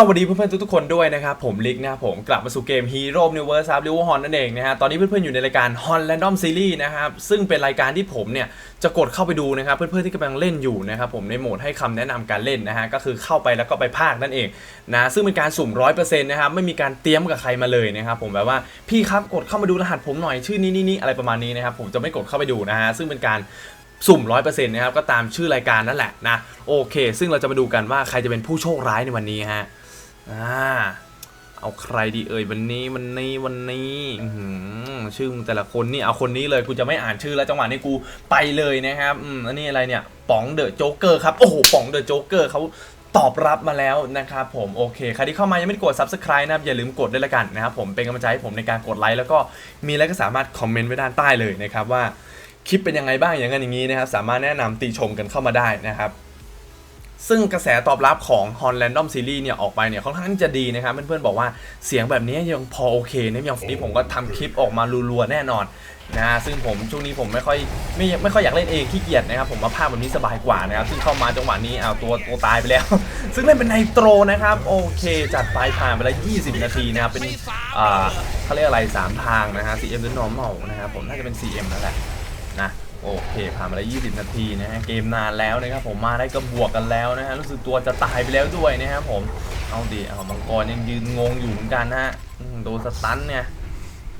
สวัสดีเพื่อนๆทุกๆคนด้วยนะครับ ผมลิกนะผมกลับมาสู่เกม Hero Universe ครับ r i v e r Horn นั่นเองนะฮะตอนนี้เพื่อนๆอยู่ในรายการ Hon Random Series นะครับซึ่งเป็นรายการที่ผมเนี่ยจะกดเข้าไปดูนะครับเพื่อนๆที่กำลังเล่นอยู่นะครับผมในโหมดให้คำแนะนำการเล่นนะฮะก็คือเข้าไปแล้วก็ไปพากย์นั่นเองนะซึ่งเป็นการสุ่ม100%นะครับไม่มีการเตรียมกับใครมาเลยนะครับผมแบบว่าพี่ครับกดเข้ามาดูรหัสผมหน่อยชื่อนี้นี่นี่อะไรประมาณนี้นะครับผมจะไม่กดเข้าไปดูนะฮะซึ่งเป็นการสุ่ม 100%นะครับก็ตามชื่อรายการนั่นแหละนะโอเค ซึ่งเราจะมาดูกันว่าใครจะเป็นผู้โชคร้ายในวันนี้ฮะ อ่าเอาใครดีเอ่ยวันนี้วันนี้วันนี้ชื่อมึงแต่ละคนนี่เอาคนนี้เลยกูจะไม่อ่านชื่อแล้วจังหวะนี้กูไปเลยนะครับอืมอันนี้อะไรเนี่ยป๋องเดอะโจ๊กเกอร์ครับโอ้โหป๋องเดอะโจ๊กเกอร์เขาตอบรับมาแล้วนะครับผมโอเคใครที่เข้ามายังไม่ได้กด subscribe นะครับอย่าลืมกดด้วยละกันนะครับผมเป็นกำลังใจให้ผมในการกดไลค์แล้วก็มีอะไรก็สามารถคอมเมนต์ไว้ด้านใต้เลยนะครับว่าคลิปเป็นยังไงบ้างอย่างนั้นอย่างนี้นะครับสามารถแนะนำติชมกันเข้ามาได้นะครับ ซึ่งกระแสตอบรับของ Hon Random Series เนี่ยออกไปเนี่ยค่อนข้างที่จะดีนะครับ เพื่อนๆบอกว่าเสียงแบบนี้ยังพอโอเคนะอย่างนี้ผมก็ทำคลิปออกมารัวๆแน่นอนนะซึ่งผมช่วงนี้ผมไม่ค่อยไม่ไม่ค่อยอยากเล่นเองขี้เกียจนะครับผมมาภาพแบบนี้สบายกว่านะครับซึ่งเข้ามาจังหวะนี้เอาตัวตัวตายไปแล้ว ซึ่งเล่นเป็นไนโตรนะครับโอเค จัดไปผ่านไปแล้ว 20 นาทีนะครับเป็นอ่าเขาเรียกอะไร 3 ทางนะฮะ 4M หรือ normal นะครับผมน่าจะเป็น 4M นั่นแหละนะ โอเคผ่านมาแล้ว20 นาทีนะฮะเกมนานแล้วนะครับผมมาได้ก็บวกกันแล้วนะฮะรู้สึกตัวจะตายไปแล้วด้วยนะครับผมเอาดิเอามังกรยังยืนงงอยู่เหมือนกันนะฮะโดนสตันเนี่ย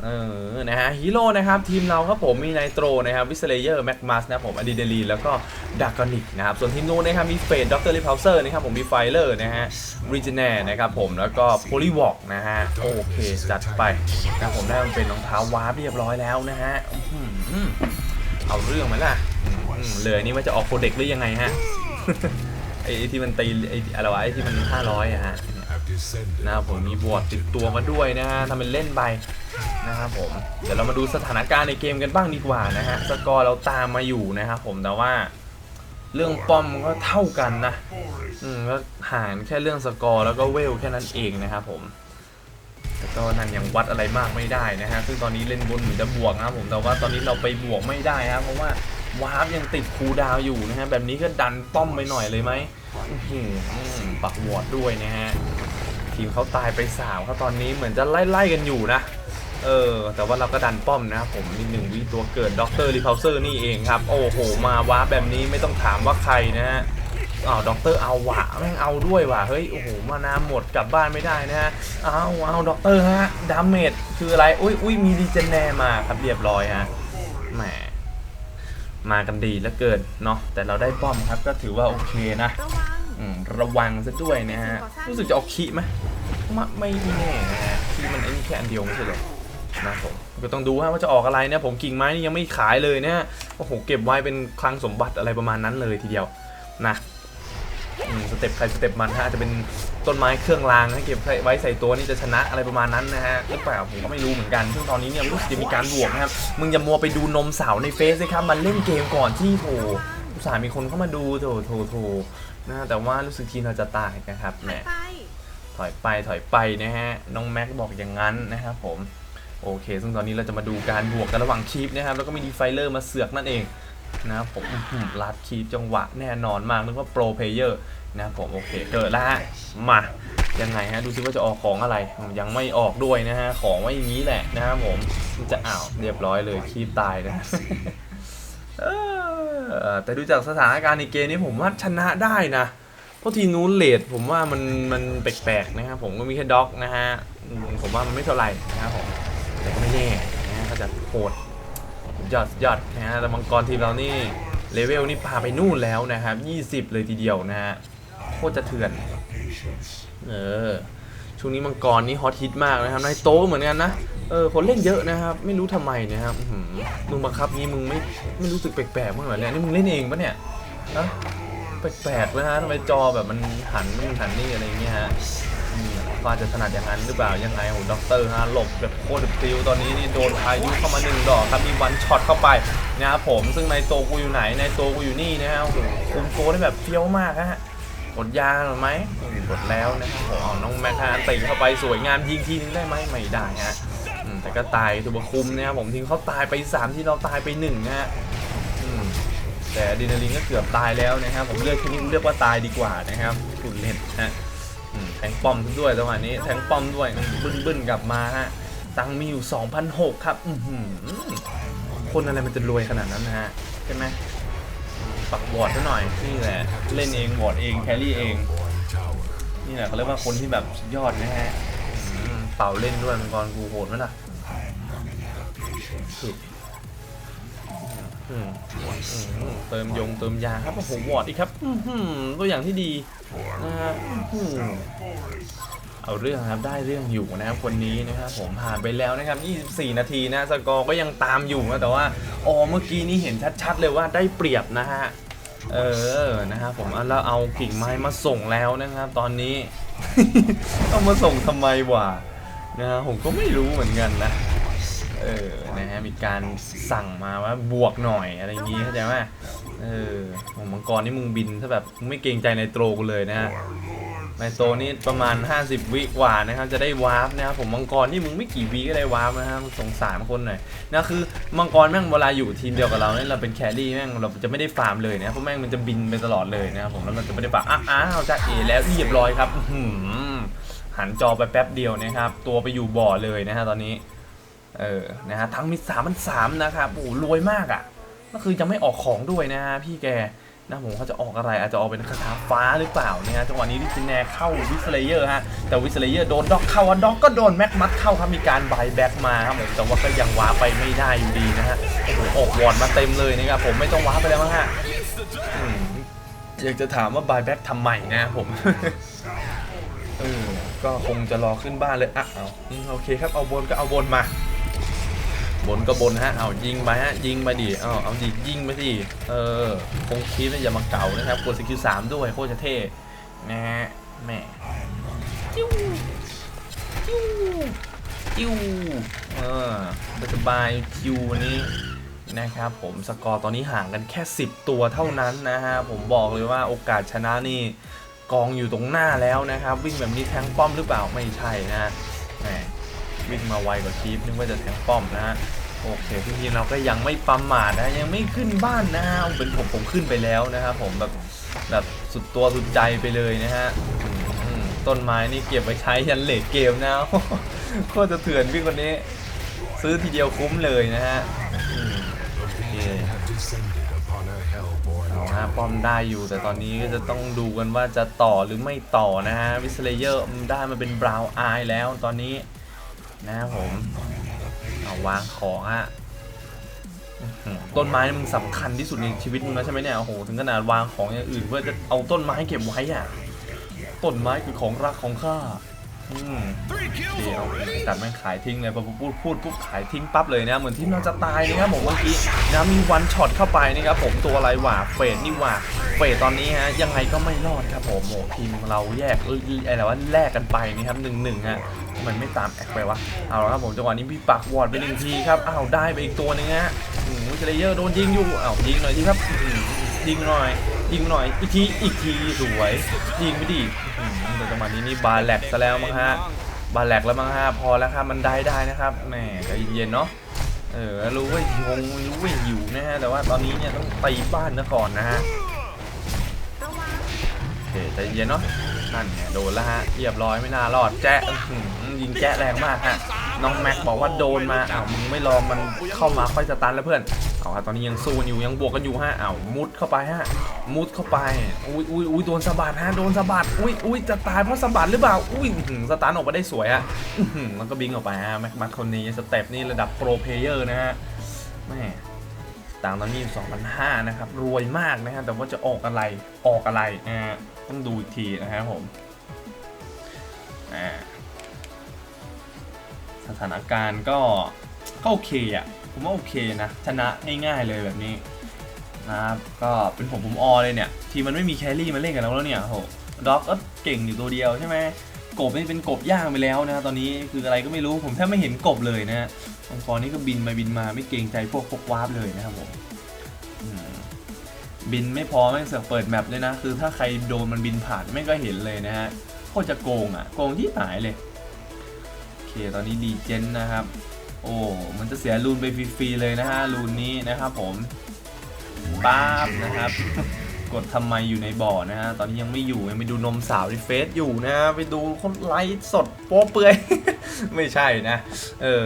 เออ นะฮะฮีโร่นะครับทีมเราครับผมมีไนโตรนะครับวิสเลเยอร์แม็กมัสนะครับผมอดีเดลีแล้วก็ดากอนิกนะครับส่วนทีมนู้นนะครับมีเฟดด็อกเตอร์ลิพาวเซอร์นะครับผมมีไฟเลอร์นะฮะรีเจเน่นะครับผมแล้วก็โพลีวอกนะฮะโอเคจัดไปนะครับผมได้มันเป็นรองเท้าวาร์ปเรียบร้อยแล้วนะฮะอื้อหือ เอาเรื่องไหมล่ะอืมเลยนี่ว่าจะออกโคเด็กหรือยังไงฮะไอ้ที่มันตีไอ้อะไรวะไอ้ที่มัน500อะฮะนะครับผมมีบวกติดตัวมาด้วยนะฮะทำเป็นเล่นไปนะครับผมเดี๋ยวเรามาดูสถานการณ์ในเกมกันบ้างดีกว่านะฮะสกอร์เราตามมาอยู่นะครับผมแต่ว่าเรื่องป้อมก็เท่ากันนะ อืมก็ห่างแค่เรื่องสกอร์แล้วก็เวลแค่นั้นเองนะครับผม แต่ก็นั่นยังวัดอะไรมากไม่ได้นะฮะ ซึ่งตอนนี้เล่นบนเหมือนจะบวกนะครับผม แต่ว่าตอนนี้เราไปบวกไม่ได้ครับเพราะว่าวาร์ปยังติดคูดาวอยู่นะฮะ แบบนี้ก็ดันป้อมไปหน่อยเลยไหมปักวอดด้วยนะฮะ ทีมเขาตายไปสามเขาตอนนี้เหมือนจะไล่ไล่ๆกันอยู่นะ เออ แต่ว่าเราก็ดันป้อมนะผมมีหนึ่งวิตัวเกิดด็อกเตอร์รีพาวเซอร์นี่เองครับ โอ้โห มาวาร์ปแบบนี้ไม่ต้องถามว่าใครนะฮะ อ้าวด็อกเตอร์เอาว่ะแม่งเอาด้วยว่ะเฮ้ยโอ้โหมานาหมดกลับบ้านไม่ได้นะฮะเอาเอาด็อกเตอร์ฮะดาเมจคืออะไรอุ้ยอุ้ยมีรีเจนแนมาครับเรียบร้อยฮะแหมมากันดีแล้วเกินเนาะแต่เราได้ป้อมครับก็ถือว่าโอเคนะระวังระวังซะด้วยนะฮะรู้สึกจะเอาคีไหมไม่ไม่แน่นะฮะคีมันไอ้นี่แค่อันเดียวไม่ใช่เหรอนะผมก็ต้องดูฮะว่าจะออกอะไรเนี่ยผมกิ่งไม้นี่ยังไม่ขายเลยเนี่ยโอ้โหเก็บไว้เป็นคลังสมบัติอะไรประมาณนั้นเลยทีเดียวนะ อืมสเต็ปใครสเต็ปมันฮะอาจจะเป็นต้นไม้เครื่องรางให้เก็บไว้ใส่ตัวนี่จะชนะอะไรประมาณนั้นนะฮะหรือเปล่าผมก็ไม่รู้เหมือนกัน ซึ่งตอนนี้เนี่ยรู้สึกจะมีการบวกนะครับ มึงอย่ามัวไปดูนมสาวในเฟซเลยครับ มันเล่นเกมก่อนที่โถอุตส่าห์มีคนเข้ามาดูโถโถโถนะแต่ว่ารู้สึกทีมเราจะตายนะครับแหม ไป ถอยไปถอยไปนะฮะ น้องแม็กบอกอย่างนั้นนะครับผม โอเค ซึ่งตอนนี้เราจะมาดูการบวกกันระหว่างคีปนะครับ แล้วก็มีดีไฟเลอร์มาเสือกนั่นเอง นะครับผมลัดคีจังหวะแน่นอนมากนึกว่าโปรเพลเยอร์นะครับผมโอเคเกิดแล้วฮะมายังไงฮะดูซิว่าจะออกของอะไรยังไม่ออกด้วยนะฮะของไว้อย่างนี้แหละนะครับผมจะอ้าวเรียบร้อยเลยคีปตายนะแต่ดูจากสถานการณ์ในเกมนี้ผมว่าชนะได้นะ เพราะทีนู้นเลดผมว่ามันมันแปลกๆนะครับผมก็มีแค่ด็อกนะฮะผมว่ามันไม่เท่าไหร่นะครับผมแต่ก็ไม่แน่นะฮะก็จะโหด ยอดยอดนะฮะแต่มังกรทีมเรานี่เลเวลนี่พาไปนู่นแล้วนะครับ 20 เลยทีเดียวนะฮะโคตรจะเถื่อน เออ ช่วงนี้มังกรนี่ฮอตฮิตมากนะครับในโตเหมือนกันนะ เออ คนเล่นเยอะนะครับ ไม่รู้ทำไมนะครับมึงบังคับงี้มึงไม่ไม่รู้สึกแปลกๆมั้งเหรอเนี่ยนี่มึงเล่นเองปะเนี่ยฮะแปลกๆนะฮะทำไมจอแบบมันหันนู่นหันนี่อะไรเงี้ยฮะ ฟ้าจะถนัดอย่างนั้นหรือเปล่ายังไงโหด็อกเตอร์ฮะหลบแบบโคตรฟิวตอนนี้นี่โดนพายุเข้ามาหนึ่งดอกครับมีวันช็อตเข้าไปนะครับผมซึ่งในโตกูอยู่ไหนในโตกูอยู่นี่นะฮะโอ้โหคุมโกได้แบบเฟี้ยวมากฮะกดยาหรือไหมอืมกดแล้วนะครับผมเอาน้องแม็กฮะตีเข้าไปสวยงามยิงทีนึงได้ไหมไม่ได้ฮะแต่ก็ตายถือว่าคุ้มนะครับผมทิ้งเขาตายไปสามที่เราตายไปหนึ่งนะฮะแต่ดรีนาลีนก็เกือบตายแล้วนะครับผมเลือกแค่นี้เลือกว่าตายดีกว่านะครับคุณเล่นนะ แทงป้อมด้วยจังหวะนี้แทงป้อมด้วยบึ้นบึ้นกลับมาฮะตังมีอยู่2,006ครับอืคนอะไรมันจะรวยขนาดนั้นนะฮะใช่ไหมปักบอดซะหน่อยนี่แหละเล่นเองบอดเองแครี่เองนี่แหละเขาเรียกว่าคนที่แบบยอดนะฮะเป่าเล่นด้วยมังกรกูโหดไหมล่ะเติมยงเติมยาครับโอ้โหวอดอีกครับตัวอย่างที่ดี นะฮะเอาเรื่องครับได้เรื่องอยู่นะครับคนนี้นะครับผมผ่านไปแล้วนะครับ 24 นาทีนะสกอร์ก็ยังตามอยู่นะแต่ว่าอ๋อเมื่อกี้นี้เห็นชัดๆเลยว่าได้เปรียบนะฮะเออนะครับผมแล้วเอากิ่งไม้มาส่งแล้วนะครับ ตอนนี้ ต้องมาส่งทำไมวะนะฮะผมก็ไม่รู้เหมือนกันนะ เออ นะฮะ มีการสั่งมาว่าบวกหน่อยอะไรอย่างงี้เข้าใจไหมเออผมมังกรนี่มึงบินถ้าแบบมึงไม่เกรงใจในโตรกูเลยนะฮะในโตนี่ประมาณ 50 วิกว่านะครับจะได้วาร์ปนะครับผมมังกรนี่มึงไม่กี่วิก็ได้วาร์ปนะครับสงสารคนหน่อยนะคือมังกรแม่งเวลาอยู่ทีมเดียวกับเราเนี่ยเราเป็นแครี่แม่งเราจะไม่ได้ฟาร์มเลยนะเพราะแม่งมันจะบินไปตลอดเลยนะครับผมแล้วมันจะไม่ได้ฟาร์มอ้าวอ้าวจะเอแล้วเรียบร้อยครับอื้อหือหันจอไปแป๊บเดียวนะครับตัวไปอยู่บ่อเลยนะฮะตอนนี้ เออ นะฮะทั้งมีสามพันสามนะครับโอ้โหรวยมากอะ ก็คือจะไม่ออกของด้วยนะฮะพี่แกนะผมเขาจะออกอะไรอาจจะออกเป็นคาถาฟ้าหรือเปล่านี่ยฮะจังหวะนี้ดิจิแนเข้าวิสเลเยอร์ฮะแต่วิสเลเยอร์โดนด็อกเข้าด็อกก็โดนแม็กมัดเข้าครับมีการบายแบ็กมาครับผมแต่ว่าก็ยังว้าไปไม่ได้อยู่ดีนะฮะโอ้โหออกวอร์ดมาเต็มเลยนะครับผมไม่ต้องว้าไปแล้วฮะอืมอยากจะถามว่าบายแบ็กทำใหม่นะผมเออก็คงจะรอขึ้นบ้านเลยอะเอาโอเคครับเอาบนก็เอาบนมา บนก็บนฮะ เอายิงไปฮะ ยิงไปดิ เอาเอาดิยิงไปดิ เออ คงคิดว่าอย่ามาเก่านะครับ กดสกิลสามด้วยโคตรจะเท่ นะฮะแหม่จิ้วจิ้วจิ้วเออสบายจิ้วนี้นะครับผมสกอร์ตอนนี้ห่างกันแค่ 10 ตัวเท่านั้นนะฮะ ผมบอกเลยว่าโอกาสชนะนี่กองอยู่ตรงหน้าแล้วนะครับ วิ่งแบบนี้แทงป้อมหรือเปล่าไม่ใช่นะ วิ่งมาไวกว่าคีฟนึกว่าจะแทงป้อมนะฮะโอเคพี่ทีมเราก็ยังไม่ประมาทนะยังไม่ขึ้นบ้านนะฮะเป็นผมผมขึ้นไปแล้วนะครับผมแบบแบบสุดตัวสุดใจไปเลยนะฮะต้นไม้นี่เก็บไว้ใช้ยันเลทเกมนะโคตรจะเถื่อนพี่คนนี้ ซื้อทีเดียวคุ้มเลยนะฮะโอเคเอาฮะป้อมได้อยู่แต่ตอนนี้ก็จะต้องดูกันว่าจะต่อหรือไม่ต่อนะฮะวิสเลเยอร์ได้มาเป็นบราวน์อายแล้วตอนนี้ นะครับผมเอาวางของฮะต้นไม้มึงสำคัญที่สุดในชีวิตมึงแล้วใช่ไหมเนี่ยโอ้โหถึงขนาดวางของอย่างอื่นเพื่อจะเอาต้นไม้เก็บไว้อะต้นไม้คือของรักของข้า เดี๋ยวตัดแม่งขายทิ้งเลยพอพูดพูดปุ๊บขายทิ้งปั๊บเลยนะเหมือนที่เราจะตายนะครับผมเมื่อกี้นะมีวันช็อตเข้าไปนะครับผมตัวอะไรหว่าเฟดนี่หว่าเฟดตอนนี้ฮะยังไงก็ไม่รอดครับผมโอ้ทีมของเราแยกเอ้ยอะไรว่าแลกกันไปนะครับหนึ่งหนึ่งฮะมันไม่ตามแอคไปวะเอาละครับผมจังหวะนี้พี่ปักวอร์ดไปหนึ่งทีครับอ้าวได้ไปอีกตัวหนึงฮะอืมวิเชลเยอร์โดนยิงอยู่อ้าวยิงหน่อยทีครับอืมยิงหน่อยยิงหน่อยอีกทีอีกทีสวยยิงไม่ดีอืมแต่ จังหวะนี้นี่บาแลกซะแล้วมั้งฮะบาแลกแล้วมั้งฮะพอแล้วครับมันได้ได้นะครับแหมใจเย็นเนาะเออรู้ว่ายงรู้ว่าหิวนะฮะแต่ว่าตอนนี้เนี่ยต้องตีบ้านนะก่อนนะฮะโอเคใจเย็นเนาะนั่นไงโดนแล้วฮะเรียบร้อยไม่น่ารอดแจ๊ะยิงแจ๊ะแรงมากฮะน้องแม็กบอกว่าโดนมาอ้าวมึงไม่รอมันเข้ามาค่อยสตันแล้วเพื่อน เอาครับตอนนี้ยังสู้กันอยู่ยังบวกกันอยู่ฮะเอามุดเข้าไปฮะมุดเข้าไปอุ้ยอุ้ยอุ้ยโดนสะบัดฮะโดนสะบัดอุ้ยอุ้ยจะตายเพราะสะบัดหรือเปล่าอุ้ยอื้อหือสตันออกมาได้สวยฮะแล้วก็บิงออกไปฮะแม็กมัดคนนี้สเต็ปนี่ระดับโปรเพลเยอร์นะฮะแม่ต่างตอนนี้2,500นะครับรวยมากนะฮะแต่ว่าจะออกอะไรออกอะไรนะฮะต้องดูอีกทีนะครับผมอ่าสถานการณ์ก็ก็โอเคอะ ผมว่าโอเคนะชนะง่ายๆเลยแบบนี้นะครับก็เป็นผมผมออเลยเนี่ยทีมมันไม่มีแครี่มาเล่นกับเราแล้วเนี่ยโหด็อกก็เก่งอยู่ตัวเดียวใช่ไหมกบนี่เป็นกบย่างไปแล้วนะตอนนี้คืออะไรก็ไม่รู้ผมแทบไม่เห็นกบเลยนะฮะมังกรนี่ก็บินไปบินมาไม่เกรงใจพวกพวกวาร์ปเลยนะครับผมบินไม่พอแม่งเสือกเปิดแมปเลยนะ คือถ้าใครโดนมันบินผ่านไม่งก็เห็นเลยนะฮะโคตรจะโกงอะ โกงที่หายเลย โอเค ตอนนี้ดีเจนนะครับ โอ้ มันจะเสียรูนไปฟรีๆเลยนะฮะรูนนี้นะครับผมป๊าบนะครับ กดทำไมอยู่ในบ่อนะฮะตอนนี้ยังไม่อยู่ยังไปดูนมสาวในเฟซอยู่นะฮะไปดูคนไลฟ์สดโป๊เปื่อย ไม่ใช่นะ เออ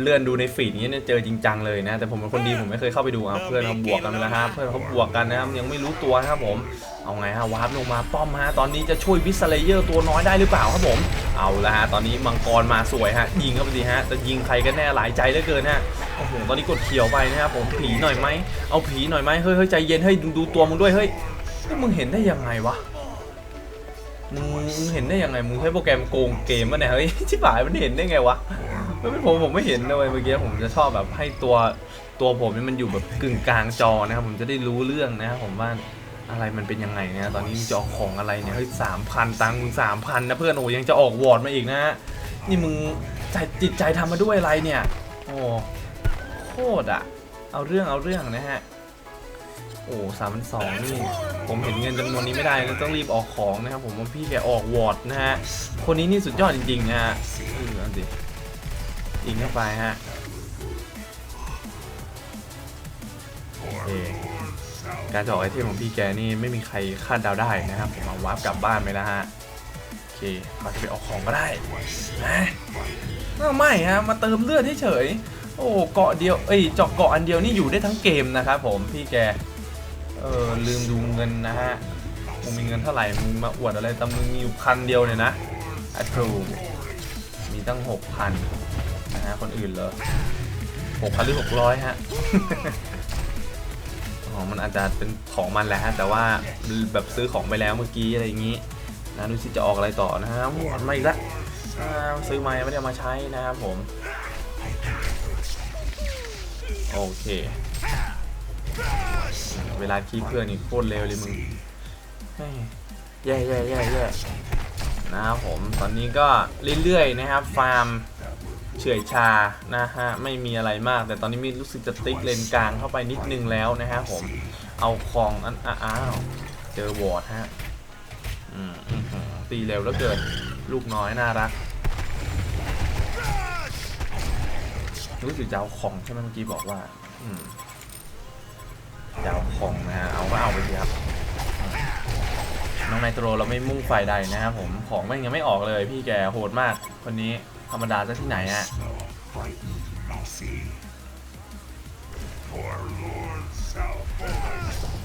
เลื่อนดูในฟีดนี้เนี่ยเจอจริงจังเลยนะ แต่ผมเป็นคนดีผมไม่เคยเข้าไปดูอะเพื่อนเขาบวกกันไปแล้วฮะเพื่อนเขาบวกกันนะครับยังไม่รู้ตัวนะครับผมเอาไงฮะวาร์ปลงมาป้อมฮะตอนนี้จะช่วยวิสเลเยอร์ตัวน้อยได้หรือเปล่าครับผม เอาละฮะ ตอนนี้มังกรมาสวยฮะ ยิงเข้าไปสิฮะ จะยิงใครกันแน่หลายใจเหลือเกินฮะ โอ้โห ตอนนี้กดเขียวไปนะครับผม ผีหน่อยไหม เอาผีหน่อยไหมเฮ้ยเฮ้ยใจเย็น เฮ้ยดูตัวมึงด้วย เฮ้ยเฮ้มึงเห็นได้ยังไงวะ มึงเห็นได้ยังไง มึงใช้โปรแกรมโกงเกมมะเนี่ย เฮ้ย ชิบหายมันเห็นได้ไงวะไม่เป็นผมผมไม่เห็นนะเว้ยเมื่อกี้ผมจะชอบแบบให้ตัวตัวผมนี่มันอยู่แบบกึ่งกลางจอนะครับผมจะได้รู้เรื่องนะครับผมว่า อะไรมันเป็นยังไงเนี่ยตอนนี้มึงจะออกของอะไรเนี่ยเฮ้ยสามพันตังค์มึงสามพันนะเพื่อนโอ้ยังจะออกวอร์ดมาอีกนะฮะนี่มึงใจจิตใจทำมาด้วยอะไรเนี่ย โอ้โคตรอะเอาเรื่องเอาเรื่องนะฮะโอ้สามพันสองนี่ผมเห็นเงินจำนวนนี้ไม่ได้ก็ต้องรีบออกของนะครับผมว่าพี่แกออกวอร์ดนะฮะคนนี้นี่สุดยอดจริงๆนะฮะเออเอาสิยิงเข้าไปฮะโอเค การจะออกไอเทมของพี่แกนี่ไม่มีใครคาดเดาได้นะครับผมาวาร์ปกลับบ้านไปแล้วฮะโอเคมาจะไปออกของก็ได้นะไม่ฮะมาเติมเลือดเฉยโอ้เกาะเดียวเอ้ยจาะเกาะอันเดียวนี่อยู่ได้ทั้งเกมนะครับผมพี่แกเออลืมดูเงินนะฮะมึงมีเงินเท่าไหร่มึงมาอวดอะไรต่มึงมีอยู่พันเดียวเนี่ยนะอัตรูมีตั้งหกพันนะฮะคนอื่นเหรอหกพันหรือหกร้อยฮะ ขอ๋อมันอาจจะเป็นของมันแหละฮะแต่ว่าแบบซื้อของไปแล้วเมื่อกี้อะไรอย่างนี้นะดูสิจะออกอะไรต่อนะฮะหมดมาอีกแล้วซื้อมาไม่ได้ามาใช้นะครับผม โอเค เวลาคีเพื่อนนี่โคตรเร็วเลยมึงแย่แย่แย่แย่นะครับผมตอนนี้ก็เรื่อยๆนะครับ ฟาร์ม เฉื่อยชานะฮะไม่มีอะไรมาก แต่ตอนนี้มีรู้สึกจะติ๊กเลนกลางเข้าไปนิดนึงแล้วนะฮะผมเอาของอันอ้าวเจอวอร์ดฮะตีเร็วแล้วเกินลูกน้อยน่ารัก รู้สึกจะเอาของใช่ไหมเมื่อกี้บอกว่าจะเอาของนะฮะเอาก็เอาไปสิครับน้องไนโตรเราไม่มุ่งฝ่ายใดนะครับผมของแม่งยังไม่ออกเลยพี่แกโหดมากคนนี้ ธรรมดาจะที่ไหนฮะ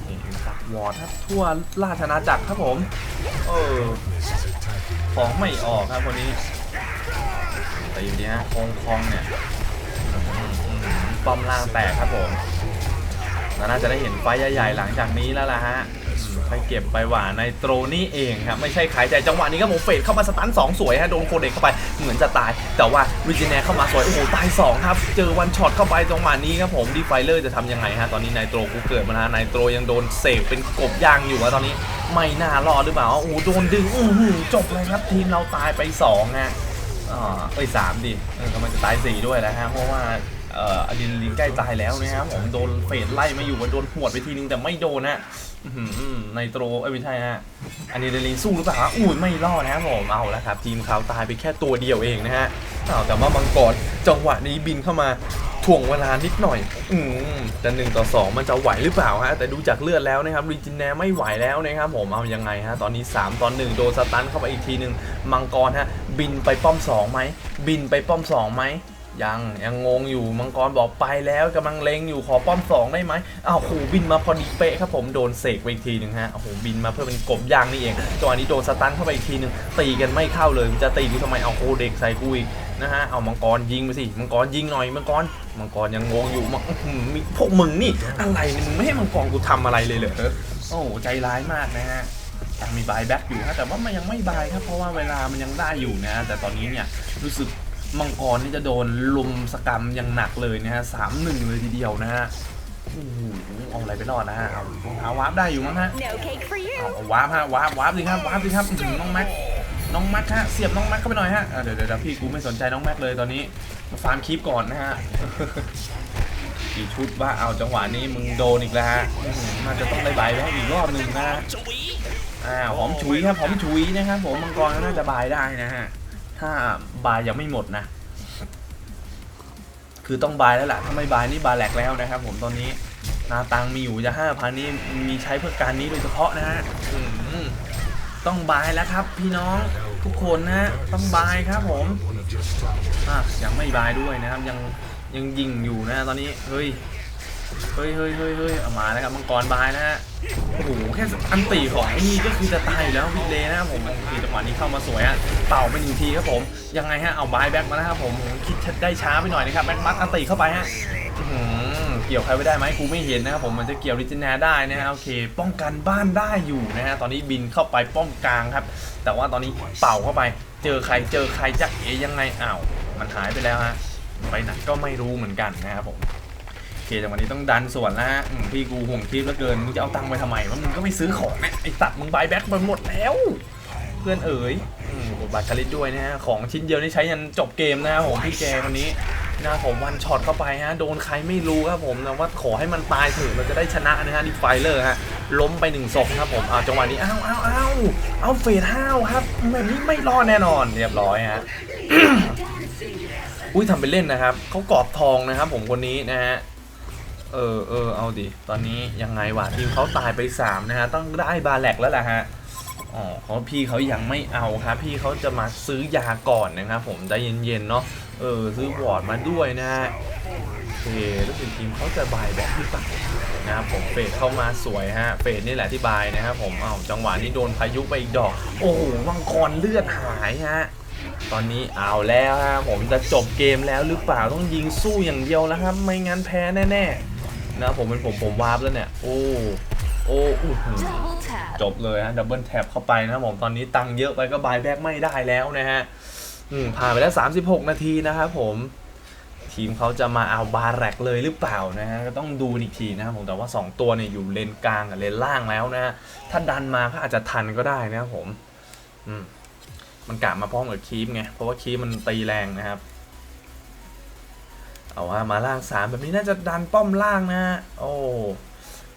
นี่นะครับวอร์ดครับทั่วราชอาจักรครับผม เออ ของไม่ออกครับคนนี้ แต่อยู่เนี้ยคงคองเนี่ยอืมอืมป้อมล่างแตกครับผมน่าจะได้เห็นไฟใหญ่ๆหลังจากนี้แล้วล่ะฮะ ไปเก็บไปหว่าในโตรนี่เองครับไม่ใช่ขายใจจังหวะนี้ครับผมเฟดเข้ามาสตันสองสวยฮะโดนโคเด็กเข้าไปเหมือนจะตาย แต่ว่าวิจิเนียเข้ามาสวยโอ้โหตายสองครับเจอวันช็อตเข้าไปจังหวะนี้ครับผมดีไฟเลอร์จะทำยังไงฮะตอนนี้ไนโตรกูเกิดมานะไนโตรยังโดนเสกเป็นกบยางอยู่อะตอนนี้ไม่น่ารอดหรือเปล่าโอ้โหโดนดึงอือหือจบเลยครับทีมเราตายไปสองฮะอ่าเอ้ยสามดิเออกำลังจะตายสี่ด้วยแล้วฮะเพราะว่าอดินลินใกล้ตายแล้วนะครับผมโดนเฟดไล่มาอยู่โดนหวดไปทีนึงแต่ไม่โดนฮะ อื้อหือไนโตรไม่ใช่ฮะอันนี้เดลินสู้หรือเปล่าอุ้ไม่รอดนะครับผมเอาแล้วครับ ทีมเขาตายไปแค่ตัวเดียวเองนะฮะอ้าวแต่ว่ามังกรจังหวะนี้บินเข้ามาถ่วงเวลานิดหน่อย อืมแต่หนึ่งต่อสองมันจะไหวหรือเปล่าฮะ แต่ดูจากเลือดแล้วนะครับรีจินแนไม่ไหวแล้วนะครับผมเอายังไงฮะ ตอนนี้ 3 ตอน1โดนสตันเข้าไปอีกทีหนึ่งมังกรฮะ บินไปป้อมสองไหมบินไปป้อมสองไหม ยังยังงงอยู่มังกรบอกไปแล้วกำลังเลงอยู่ขอป้อมสองได้ไหมอ้าวโหบินมาพอดีเป๊ะครับผมโดนเสกไปอีกทีหนึ่งฮะโอ้โหบินมาเพื่อเป็นกบยางนี่เองจังหวะนี้โดนสตันเข้าไปอีกทีหนึ่งตีกันไม่เข้าเลยมันจะตีกูทำไมเอาโคเด็กใส่กูอีกนะฮะเอามังกรยิงไปสิมังกรยิงหน่อยมังกรมังกรยังงงอยู่มังมีพวกมึงนี่อะไรมึงไม่ให้มังกรกูทำอะไรเลยเหรอโอ้ใจร้ายมากนะฮะมีบายแบ็กอยู่ฮะแต่ว่ามันยังไม่บายครับเพราะว่าเวลามันยังได้อยู่นะ แต่ตอนนี้เนี่ยรู้สึก มังกรนี่จะโดนลุมสกรรมอย่างหนักเลยนะฮะสามหนึ่งเลยทีเดียวนะฮะโอ้โหเอาอะไรไปรอดนะฮะเอารองเท้าวาร์ปได้อยู่มั้งฮะเอาเอาวาร์ปฮะวาร์ปวาร์ปสิครับวาร์ปสิครับอื้อหือน้องแม็กน้องแม็กฮะเสียบน้องแม็กเข้าไปหน่อยฮะเดี๋ยวเดี๋ยวพี่กูไม่สนใจน้องแม็กเลยตอนนี้มาฟาร์มคลิปก่อนนะฮะกี่ชุดว่าเอาจังหวะนี้มึงโดนอีกแล้วฮะน่าจะต้องได้ใบไปให้อีกรอบหนึ่งนะอ่าหอมฉุยครับหอมฉุยนะครับผมมังกรก็น่าจะบายได้นะฮะ ถ้าบายยังไม่หมดนะ คือต้องบายแล้วล่ะถ้าไม่บายนี่บายแหลกแล้วนะครับผมตอนนี้นาตังมีอยู่จะห้าพันนี่มีใช้เพื่อการนี้โดยเฉพาะนะฮะต้องบายแล้วครับ พี่น้องทุกคนนะฮะต้องบายครับผมอะยังไม่บายด้วยนะครับ ยังยังยิงอยู่นะตอนนี้เฮ้ย เฮ้ยเฮ้ยเฮ้ยเฮ้ยเอามาแล้วครับมังกรบายนะฮะโอ้โหแค่อันตีของไอ้นี่ก็คือจะตายอยู่แล้ววิเลนะครับผมทีจังหวะนี้เข้ามาสวยฮะเป่าไปหนึ่งทีครับผมยังไงฮะเอาบายแบ็กมาแล้วครับผมคิดได้ช้าไปหน่อยนะครับแม็กมัดอันตีเข้าไปฮะเกี่ยวใครไม่ได้ไหมกูไม่เห็นนะครับผมมันจะเกี่ยวลิจินาได้นะฮะโอเค ป้องกันบ้านได้อยู่นะฮะตอนนี้บินเข้าไปป้อมกลางครับ แต่ว่าตอนนี้เป่าเข้าไป เจอใครเจอใครจักเอยังไงอ้าวมันหายไปแล้วฮะไปไหนก็ไม่รู้เหมือนกันนะครับผม เคจังหวะนี้ต้องดันส่วนแล้วฮะพี่กูห่วงคลิปเหลือเกินมึงจะเอาตังค์ไปทำไมวะมึงก็ไม่ซื้อของเนี่ยไอ้ตัดมึงบายแบ็กมันหมดแล้ว เพื่อนเอ๋ยอืมบทบาคาริสด้วยนะฮะของชิ้นเดียวนี่ใช้ยันจบเกมนะครับผมพี่แกคนนี้นะผมวันช็อตเข้าไปฮะโดนใครไม่รู้ครับผมนะว่าขอให้มันตายเถอะเราจะได้ชนะนะฮะดิไฟเลอร์ฮะล้มไปหนึ่งศพครับผมเอาจังหวะนี้อ้าวอ้าวอ้าวเอาเฟดห้าวครับแบบนี้ไม่รอดแน่นอนเรียบร้อยฮะอุ้ยทำเป็นเล่นนะครับเขากรอบทองนะครับผมคนนี้นะฮะ เออเออเอาดิ ตอนนี้ยังไงวะทีมเขาตายไปสามนะฮะ ต้องได้บาแลกแล้วแหละฮะ อ๋อเขาพี่เขายังไม่เอาครับ พี่เขาจะมาซื้อยาก่อนนะครับผมใจเย็นๆเนาะ เออ ซื้อวอร์ดมาด้วยนะฮะโอเครู้สึกทีมเขาจะบายแบ็คหรือเปล่านะครับผมเฟดเข้ามาสวยฮะเฟดนี่แหละที่บายนะครับผมอ้าวจังหวะนี้โดนพายุไปอีกดอก โอ้โหมังกรเลือดหายฮะตอนนี้เอาแล้วฮะผมจะจบเกมแล้วหรือเปล่าต้องยิงสู้อย่างเดียวแล้วครับไม่งั้นแพ้แน่ๆ นะผมเป็นผมผมวาร์ปแล้วเนี่ย โอ้โอ้อื้อหือ Double tap. จบเลยฮะดับเบิลแท็บเข้าไปนะครับผมตอนนี้ตังค์เยอะไปก็บายแบ็กไม่ได้แล้วนะฮะอืมผ่านไปแล้ว 36 นาทีนะครับผม ทีมเขาจะมาเอาบาแรกเลยหรือเปล่านะฮะก็ต้องดูอีกทีนะครับผมแต่ว่า 2 ตัวเนี่ยอยู่เลนกลางกับเลนล่างแล้วนะฮะถ้าดันมาก็อาจจะทันก็ได้นะครับผม อืมมันกะมาพร้อมกับคีปไงเพราะว่าคีปมันตีแรงนะครับ เอาว่ามาล่างสามแบบนี้น่าจะดันป้อมล่างนะฮะโอ้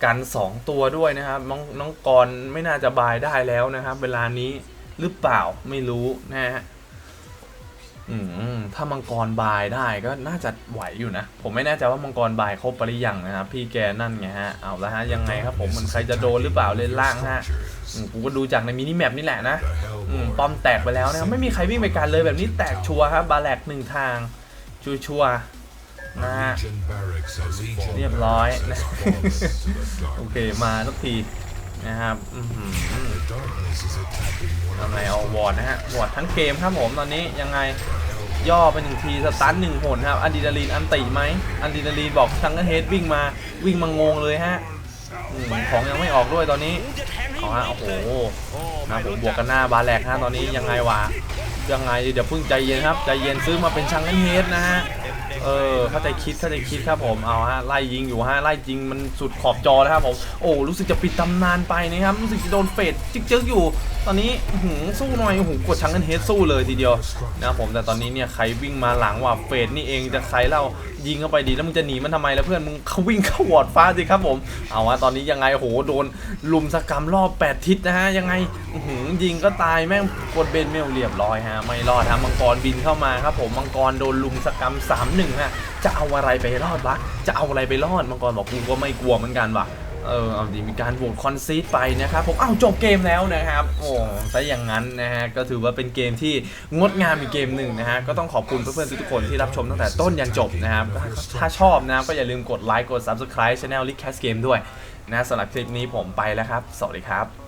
กันสองตัวด้วยนะครับ น้องน้องกรไม่น่าจะบายได้แล้วนะครับ เวลานี้หรือเปล่าไม่รู้นะฮะอืมถ้ามังกรบายได้ก็น่าจะไหวอยู่นะ ผมไม่แน่ใจว่ามังกรบายครบปริยังนะครับ พี่แกนั่นไงฮะเอาละฮะยังไงครับผมมันใครจะโดนหรือเปล่าเล่นล่างฮะอืมกูก็ดูจากในมินิแมปนี่แหละนะป้อมแตกไปแล้วนะครับไม่มีใครวิ่งไปกันเลยแบบนี้แตกชัวร์ครับบาแลกหนึ่งทางชัวชัวร์ ๆนะฮะเรียบร้อยนะ โอเค มาทุกทีนะครับอื้อหือทำไงเอาวอร์ดนะฮะ วอร์ดทั้งเกมครับผมตอนนี้ยังไงย่อไปหนึ่งทีสตันหนึ่งหนครับอะดรีนาลีนอันติไหมอะดรีนาลีนบอกชังเกอร์เฮดวิ่งมาวิ่งมางงเลยฮะอืมของยังไม่ออกด้วยตอนนี้เอาฮะโอ้โหนะผมบวกกันหน้าบาแลกฮะตอนนี้ยังไงวะยังไงเดี๋ยวเพิ่งใจเย็นครับใจเย็นซื้อมาเป็นชังเกอร์เฮดนะฮะ เออเข้าใจคิดเข้าใจคิดครับผมเอาฮะไล่ยิงอยู่ฮะไล่ยิงมันสุดขอบจอแล้วครับผมโอ้รู้สึกจะปิดตำนานไปนะครับรู้สึกจะโดนเฟดจิ๊กๆอยู่ตอนนี้หือสู้หน่อยโอ้โหกดชังกันเฮดสู้เลยทีเดียวนะครับผมแต่ตอนนี้เนี่ยใครวิ่งมาหลังว่าเฟดนี่เองจะใครเล่ายิงเข้าไปดีแล้วมึงจะหนีมันทำไมแล้วเพื่อนมึงเขาวิ่งเข้าวอดฟ้าสิครับผมเอาฮะตอนนี้ยังไงโหโดนลุมสกรรมรอบ 8 ทิศนะฮะยังไงหือยิงก็ตายแม่งกดเบนเมลเรียบร้อยฮะไม่รอดฮะมังกรบินเข้ามาครับผมมังกรโดนลุมสกรรม3-1ฮะจะเอาอะไรไปรอดวะจะเอาอะไรไปรอดมังกรบอกกูก็ไม่กลัวเหมือนกันว่ะ เออเอาดีมีการโหวตคอนซีดไปนะครับผมอ้าวจบเกมแล้วนะครับโอ้ซะอย่างนั้นนะฮะก็ถือว่าเป็นเกมที่งดงามอีกเกมหนึ่งนะฮะก็ต้องขอบคุณเพื่อนๆทุกคนที่รับชมตั้งแต่ต้นยันจบนะครับถ้าชอบนะก็อย่าลืมกดไลค์กด Subscribe Channel l i c k Cast Game ด้วยนะสำหรับคลิปนี้ผมไปแล้วครับ สวัสดีครับ